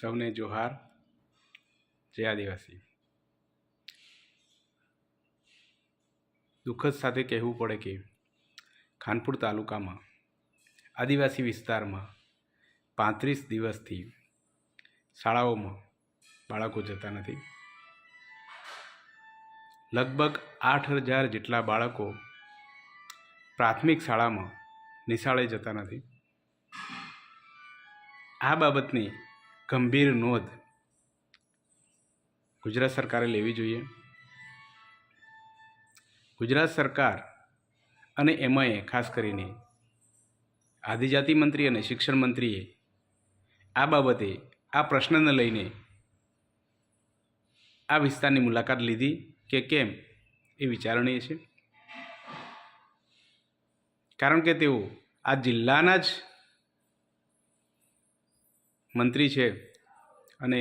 સૌને જોહાર. જય આદિવાસી. દુઃખદ સાથે કહેવું પડે કે ખાનપુર તાલુકામાં, આદિવાસી વિસ્તારમાં પાંત્રીસ દિવસથી શાળાઓમાં બાળકો જતા નથી. લગભગ આઠ હજાર જેટલા બાળકો પ્રાથમિક શાળામાં નિશાળે જતા નથી. આ બાબતની ગંભીર નોંધ ગુજરાત સરકારે લેવી જોઈએ. ગુજરાત સરકાર અને એમાંએ ખાસ કરીને આદિજાતિ મંત્રી અને શિક્ષણ મંત્રીએ આ બાબતે આ પ્રશ્નને લઈને આ વિસ્તારની મુલાકાત લીધી કે કેમ એ વિચારણીય છે. કારણ કે તેઓ આ જિલ્લાના જ મંત્રી છે અને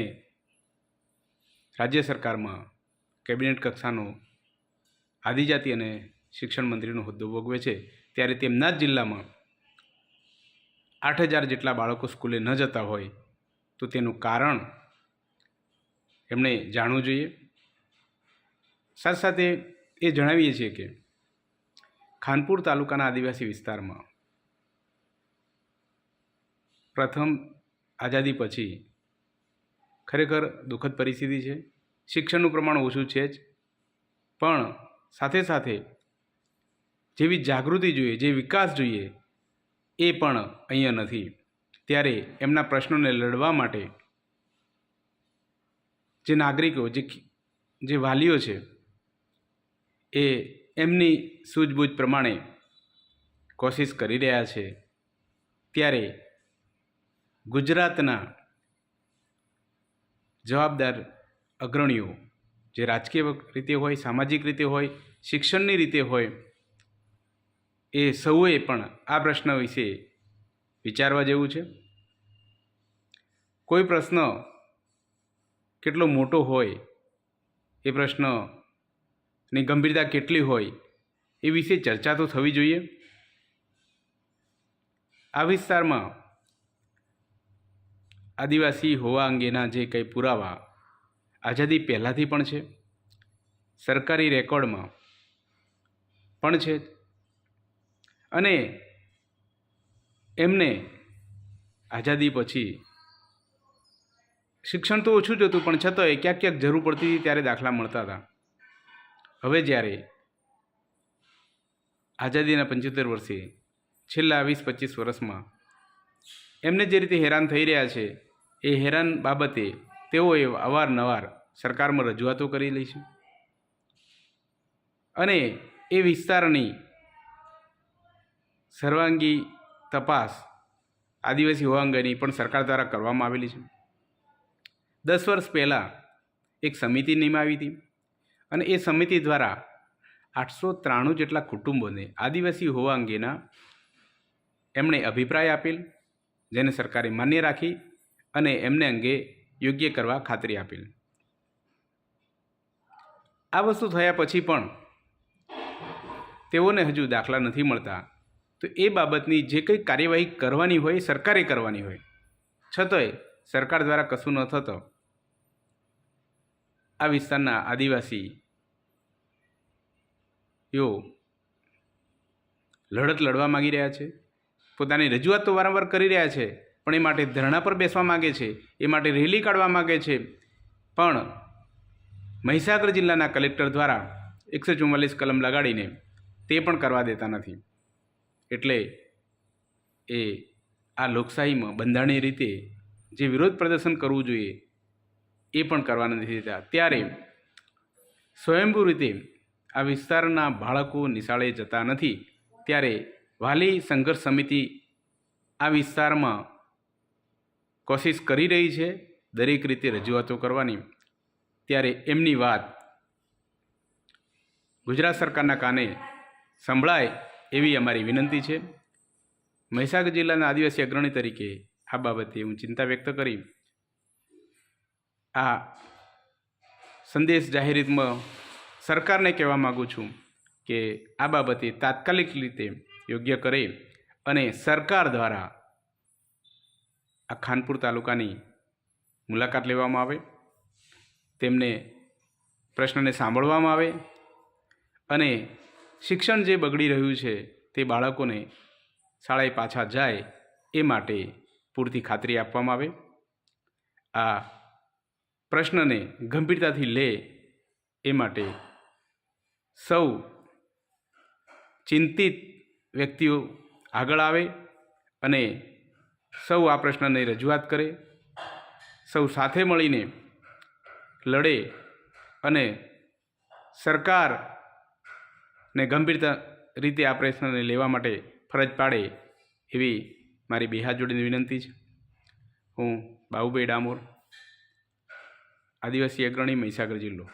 રાજ્ય સરકારમાં કેબિનેટ કક્ષાનો આદિજાતિ અને શિક્ષણ મંત્રીનો હોદ્દો ભોગવે છે. ત્યારે તેમના જ જિલ્લામાં આઠ હજાર જેટલા બાળકો સ્કૂલે ન જતા હોય તો તેનું કારણ એમણે જાણવું જોઈએ. સાથે સાથે એ જણાવીએ છીએ કે ખાનપુર તાલુકાના આદિવાસી વિસ્તારમાં પ્રથમ આઝાદી પછી ખરેખર દુઃખદ પરિસ્થિતિ છે. શિક્ષણનું પ્રમાણ ઓછું છે જ. પણ સાથે સાથે જેવી જાગૃતિ જોઈએ, જે વિકાસ જોઈએ, એ પણ અહીંયા નથી. ત્યારે એમના પ્રશ્નોને લડવા માટે જે નાગરિકો, જે જે વાલીઓ છે, એ એમની સૂઝબૂઝ પ્રમાણે કોશિશ કરી રહ્યા છે. ત્યારે ગુજરાતના જવાબદાર અગ્રણીઓ જે રાજકીય રીતે હોય, સામાજિક રીતે હોય, શિક્ષણની રીતે હોય, એ સૌએ પણ આ પ્રશ્ન વિશે વિચારવા જેવું છે. કોઈ પ્રશ્ન કેટલો મોટો હોય, એ પ્રશ્નની ગંભીરતા કેટલી હોય, એ વિશે ચર્ચા તો થવી જોઈએ. આ વિસ્તારમાં આદિવાસી હોવા અંગેના જે કંઈ પુરાવા આઝાદી પહેલાંથી પણ છે, સરકારી રેકોર્ડમાં પણ છે અને એમને આઝાદી પછી શિક્ષણ તો ઓછું જ હતું, પણ છતાંય ક્યાંક ક્યાંક જરૂર પડતી હતી ત્યારે દાખલા મળતા હતા. હવે જ્યારે આઝાદીના પંચોતેર વર્ષે છેલ્લા વીસ પચીસ વર્ષમાં એમને જે રીતે હેરાન થઈ રહ્યા છે એ હેરાન બાબતે તેઓએ અવારનવાર સરકારમાં રજૂઆતો કરી લઈ છે. અને એ વિસ્તારની સર્વાંગી તપાસ આદિવાસી હોવા અંગેની પણ સરકાર દ્વારા કરવામાં આવેલી છે. દસ વર્ષ પહેલાં એક સમિતિ નિમાવી હતી અને એ સમિતિ દ્વારા આઠસો ત્રાણું જેટલા કુટુંબોને આદિવાસી હોવા અંગેના એમણે અભિપ્રાય આપેલ, જેને સરકારે માન્ય રાખી અને એમને અંગે યોગ્ય કરવા ખાતરી આપેલ આ વસ્તુ થયા પછી પણ તેઓને હજુ દાખલા નથી મળતા. તો એ બાબતની જે કંઈ કાર્યવાહી કરવાની હોય સરકારે કરવાની હોય. છતાંય સરકાર દ્વારા કશું ન થતો. આ વિસ્તારના આદિવાસી યો લડત લડવા માગી રહ્યા છે. પોતાની રજૂઆત તો વારંવાર કરી રહ્યા છે. પણ એ માટે ધરણા પર બેસવા માગે છે, એ માટે રેલી કાઢવા માગે છે. પણ મહીસાગર જિલ્લાના કલેક્ટર દ્વારા એકસો ચુમ્માલીસ કલમ લગાડીને તે પણ કરવા દેતા નથી. એટલે એ આ લોકશાહીમાં બંધારણીય રીતે જે વિરોધ પ્રદર્શન કરવું જોઈએ, એ પણ કરવા નથી દેતા. ત્યારે સ્વયંભૂ રીતે આ વિસ્તારના બાળકો નિશાળે જતા નથી. ત્યારે વાલી સંઘર્ષ સમિતિ આ વિસ્તારમાં કોશિશ કરી રહી છે દરેક રીતે રજૂઆતો કરવાની. ત્યારે એમની વાત ગુજરાત સરકારના કાને સંભળાય એવી અમારી વિનંતી છે. મહીસાગર જિલ્લાના આદિવાસી અગ્રણી તરીકે આ બાબતે હું ચિંતા વ્યક્ત કરી. આ સંદેશ જાહેરીતમાં સરકારને કહેવા માગું છું કે આ બાબતે તાત્કાલિક રીતે યોગ્ય કરે અને સરકાર દ્વારા આ ખાનપુર તાલુકાની મુલાકાત લેવામાં આવે, તેમને પ્રશ્નને સાંભળવામાં આવે અને શિક્ષણ જે બગડી રહ્યું છે તે બાળકોને શાળાએ પાછા જાય એ માટે પૂરતી ખાતરી આપવામાં આવે. આ પ્રશ્નને ગંભીરતાથી લે એ માટે સૌ ચિંતિત વ્યક્તિઓ આગળ આવે અને સૌ આ પ્રશ્નની રજૂઆત કરે, સૌ સાથે મળીને લડે અને સરકારને ગંભીરતા રીતે આ પ્રશ્નને લેવા માટે ફરજ પાડે એવી મારી બે હાથ જોડીને વિનંતી છે. હું બાબુભાઈ ડામોર આદિવાસી અગ્રણી મહીસાગર જિલ્લો.